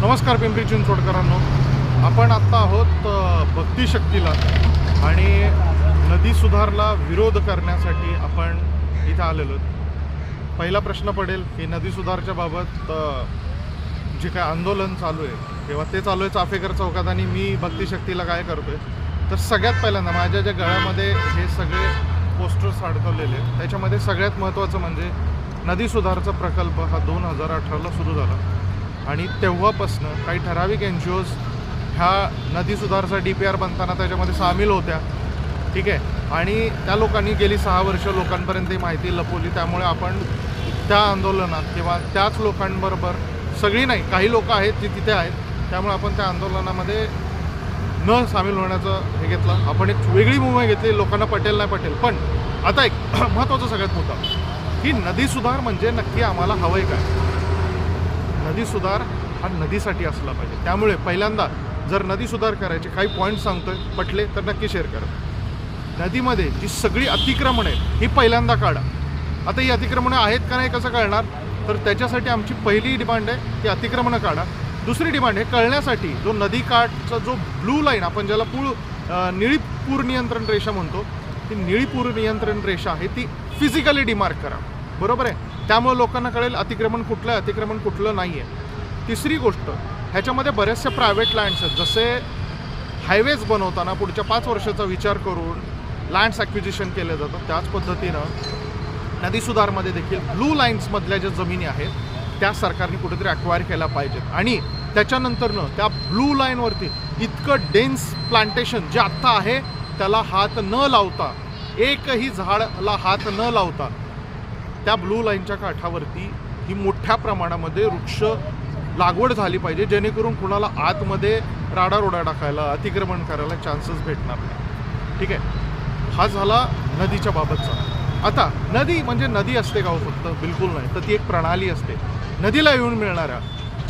नमस्कार पिंपरी चिंचवडकरांनो. आपण आत्ता आहोत भक्तिशक्तीला आणि नदी सुधारला विरोध करण्यासाठी आपण इथं आलेलो पहिला प्रश्न पडेल की नदी सुधारच्या बाबत जे काय आंदोलन चालू आहे तेव्हा ते चालू आहे चाफेकर चौकात आणि मी भक्तिशक्तीला काय करतोय तर सगळ्यात पहिल्यांदा माझ्या ज्या गळ्यामध्ये हे सगळे पोस्टर्स अडकवलेले आहेत त्याच्यामध्ये सगळ्यात महत्त्वाचं म्हणजे नदी सुधारचा प्रकल्प हा दोन हजार अठराला सुरू झाला. आणि तेव्हापासनं काही ठराविक एन जी ओज ह्या नदी सुधारचा डी पी आर बनताना त्याच्यामध्ये सामील होत्या. ठीक आहे? आणि त्या लोकांनी गेली सहा वर्ष लोकांपर्यंत ही माहिती लपवली. त्यामुळे आपण त्या आंदोलनात किंवा त्याच लोकांबरोबर सगळी नाही काही लोक आहेत जी तिथे आहेत त्यामुळे आपण त्या आंदोलनामध्ये न सामील होण्याचं हे घेतलं. आपण एक वेगळी मुवमेंट घेतली लोकांना पटेल नाही पटेल. पण आता एक महत्त्वाचा सगळ्यात मुद्दा की नदी सुधार म्हणजे नक्की आम्हाला हवं आहे काय? नदी सुधार हा नदीसाठी असला पाहिजे. त्यामुळे पहिल्यांदा जर नदी सुधार करायचे काही पॉईंट सांगतोय पटले तर नक्की शेअर करा. नदीमध्ये जी सगळी अतिक्रमणं आहेत ही पहिल्यांदा काढा. आता ही अतिक्रमणं आहेत का नाही कसं कळणार? तर त्याच्यासाठी आमची पहिली डिमांड आहे ती अतिक्रमणं काढा. दुसरी डिमांड आहे कळण्यासाठी जो नदी काठचा जो ब्लू लाईन आपण ज्याला पूळ निळी पूर नियंत्रण रेषा म्हणतो ती निळी पूर नियंत्रण रेषा आहे ती फिजिकली डिमार्क करा. बरोबर आहे? त्यामुळे लोकांना कळेल अतिक्रमण कुठलं आहे अतिक्रमण कुठलं नाही आहे तिसरी गोष्ट ह्याच्यामध्ये बरेचसे प्रायव्हेट लँड्स आहेत. जसे हायवेज बनवताना पुढच्या पाच वर्षाचा विचार करून लँड्स ॲक्विजिशन केलं जातं. त्याच पद्धतीनं नदी सुधारमध्ये देखील ब्लू लाईन्समधल्या ज्या जमिनी आहेत त्या सरकारने कुठेतरी अक्वायर केल्या पाहिजेत. आणि त्याच्यानंतरनं त्या ब्लू लाईनवरती इतकं डेन्स प्लांटेशन जे आत्ता आहे त्याला हात न लावता एकही झाडला हात न लावता त्या ब्लू लाईनच्या काठावरती ही मोठ्या प्रमाणामध्ये वृक्ष लागवड झाली पाहिजे जेणेकरून कुणाला आतमध्ये राडारोडा टाकायला अतिक्रमण करायला चान्सेस भेटणार नाही. ठीक आहे? हा झाला नदीच्या बाबतचा. आता नदी म्हणजे नदी असते का हो फक्त? बिलकुल नाही. तर ती एक प्रणाली असते. नदीला येऊन मिळणाऱ्या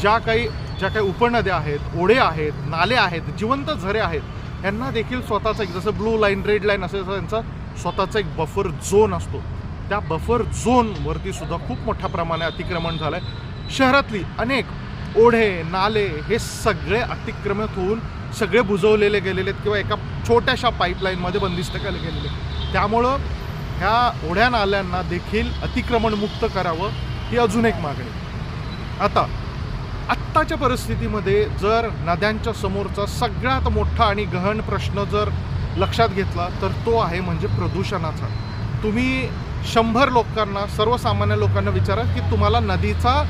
ज्या काही ज्या काही उपनद्या आहेत ओढे आहेत नाले आहेत जिवंत झरे आहेत यांना देखील स्वतःचा एक जसं ब्लू लाईन रेड लाईन असेल त्यांचा स्वतःचा एक बफर झोन असतो. त्या बफर झोनवरती सुद्धा खूप मोठ्या प्रमाणात अतिक्रमण झालं आहे शहरातली अनेक ओढे नाले हे सगळे अतिक्रमित होऊन सगळे बुजवलेले गेलेले आहेत किंवा एका छोट्याशा पाईपलाईनमध्ये बंदिस्त केले गेलेले आहेत. त्यामुळं ह्या ओढ्या नाल्यांना देखील अतिक्रमणमुक्त करावं ही अजून एक मागणी आता आत्ताच्या परिस्थितीमध्ये जर नद्यांच्या समोरचा सगळ्यात मोठा आणि गहन प्रश्न जर लक्षात घेतला तर तो आहे म्हणजे प्रदूषणाचा. तुम्ही शंभर लोकांना सर्वसामान्य लोकांना विचारा की तुम्हाला नदीचा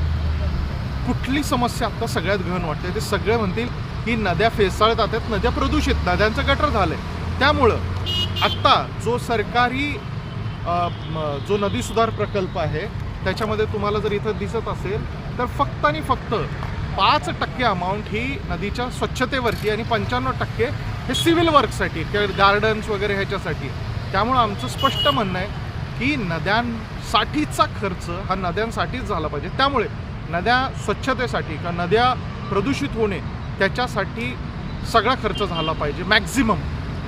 कुठली समस्या आत्ता सगळ्यात घन वाटते? ते सगळे म्हणतील की नद्या फेसाळतात आहेत नद्या प्रदूषित नद्यांचं गटर झालं आहे त्यामुळं आत्ता जो सरकारी जो नदी सुधार प्रकल्प आहे त्याच्यामध्ये तुम्हाला जर इथं दिसत असेल तर फक्त आणि फक्त पाच टक्के अमाऊंट ही नदीच्या स्वच्छतेवरती आणि पंच्याण्णव टक्के हे सिव्हिल वर्कसाठी किंवा गार्डन्स वगैरे ह्याच्यासाठी. त्यामुळं आमचं स्पष्ट म्हणणं आहे की नद्यांसाठीचा खर्च हा नद्यांसाठीच झाला पाहिजे. त्यामुळे नद्या स्वच्छतेसाठी किंवा नद्या प्रदूषित होणे त्याच्यासाठी सगळा खर्च झाला पाहिजे. मॅक्झिमम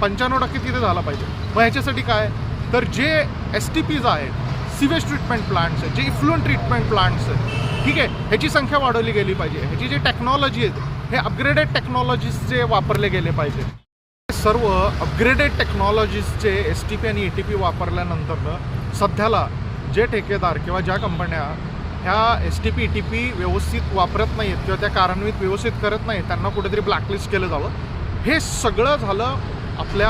पंच्याण्णव टक्के तिथे झाला पाहिजे. मग ह्याच्यासाठी काय? तर जे एस टी पीज आहेत सिवेज ट्रीटमेंट प्लांट्स आहेत जे इफ्लुएंट ट्रीटमेंट प्लांट्स आहेत ठीक आहे ह्याची संख्या वाढवली गेली पाहिजे. ह्याची जी टेक्नॉलॉजी आहेत हे अपग्रेडेड टेक्नॉलॉजीजचे वापरले गेले पाहिजे. सर्व अपग्रेडेड टेक्नॉलॉजीजचे एस टी पी आणि ए टी पी वापरल्यानंतरनं सध्याला जे ठेकेदार किंवा ज्या कंपन्या ह्या S T P T P व्यवस्थित वापरत नाहीत किंवा त्या कार्यान्वित व्यवस्थित करत नाहीत त्यांना कुठेतरी ब्लॅकलिस्ट केलं जावं. हे सगळं झालं आपल्या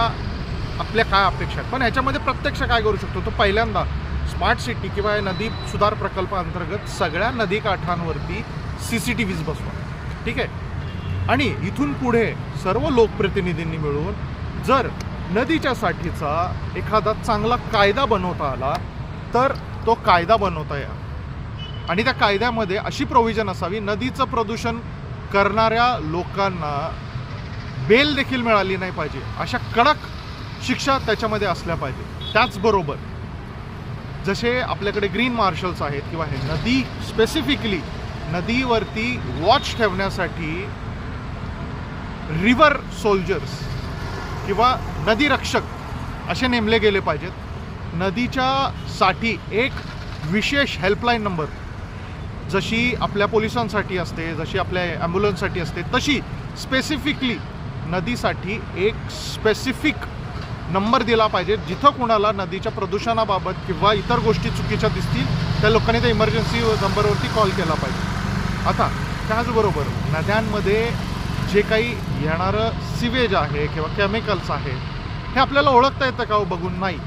आपल्या काय अपेक्षा आहेत? पण ह्याच्यामध्ये प्रत्यक्ष काय करू शकतो? तो पहिल्यांदा स्मार्ट सिटी किंवा नदी सुधार प्रकल्पाअंतर्गत सगळ्या नदीकाठांवरती सी सी टी व्हीज बसवा. ठीक आहे? आणि इथून पुढे सर्व लोकप्रतिनिधींनी मिळून जर नदीच्या साठीचा एखादा चांगला कायदा बनवता आला तर तो कायदा बनवता या. आणि त्या कायद्यामध्ये अशी प्रोव्हिजन असावी नदीचं प्रदूषण करणाऱ्या लोकांना बेल देखील मिळाली नाही पाहिजे. अशा कडक शिक्षा त्याच्यामध्ये असल्या पाहिजे. त्याचबरोबर जसे आपल्याकडे ग्रीन मार्शल्स आहेत किंवा हे नदी स्पेसिफिकली नदीवरती वॉच ठेवण्यासाठी रिव्हर सोल्जर्स किंवा नदीरक्षक असे नेमले गेले पाहिजेत. नदीच्या साठी एक विशेष हेल्पलाईन नंबर जशी आपल्या पोलिसांसाठी असते जशी आपल्या ॲम्ब्युलन्ससाठी असते तशी स्पेसिफिकली नदीसाठी एक स्पेसिफिक नंबर दिला पाहिजे. जिथं कुणाला नदीच्या प्रदूषणाबाबत किंवा इतर गोष्टी चुकीच्या दिसतील त्या लोकांनी त्या इमर्जन्सी नंबरवरती कॉल केला पाहिजे. आता त्याचबरोबर नद्यांमध्ये जे काही येणारं सिवेज आहे किंवा केमिकल्स आहे हे आपल्याला ओळखता येतं का हो? बघून नाही.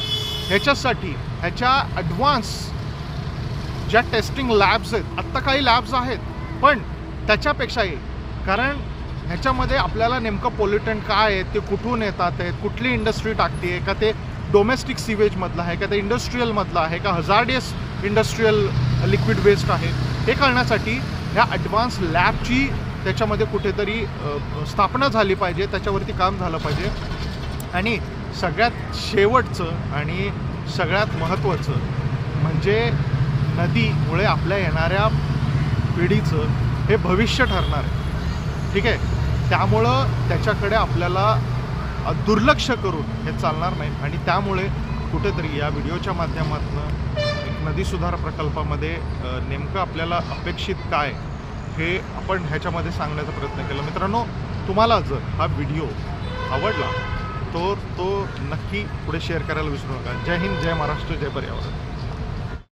ह्याच्यासाठी ह्याच्या ॲडव्हान्स ज्या टेस्टिंग लॅब्स आहेत आत्ता काही लॅब्स आहेत पण त्याच्यापेक्षाही कारण ह्याच्यामध्ये आपल्याला नेमकं पोल्युटंट काय आहे ते कुठून येतात आहेत कुठली इंडस्ट्री टाकते आहे का ते डोमेस्टिक सिवेजमधलं आहे का ते इंडस्ट्रीयलमधलं आहे का हजार्डियस इंडस्ट्रीयल लिक्विड वेस्ट आहे हे कळण्यासाठी ह्या ॲडव्हान्स लॅबची त्याच्यामध्ये कुठेतरी स्थापना झाली पाहिजे त्याच्यावरती काम झालं पाहिजे. आणि सगळ्यात शेवटचं आणि सगळ्यात महत्त्वाचं म्हणजे नदीमुळे आपल्या येणाऱ्या पिढीचं हे भविष्य ठरणार आहे. ठीक आहे? त्यामुळं त्याच्याकडे आपल्याला दुर्लक्ष करून हे चालणार नाही. आणि त्यामुळे कुठेतरी या व्हिडिओच्या माध्यमातून एक नदी सुधार प्रकल्पामध्ये नेमकं आपल्याला अपेक्षित काय? हे आपण ह्याच्यामध्ये सांगण्याचा प्रयत्न केला. मित्रांनो तुम्हाला जर हा व्हिडिओ आवडला तर तो नक्की पुढे शेअर करायला विसरू नका. जय हिंद जय महाराष्ट्र जय पर्यावरण.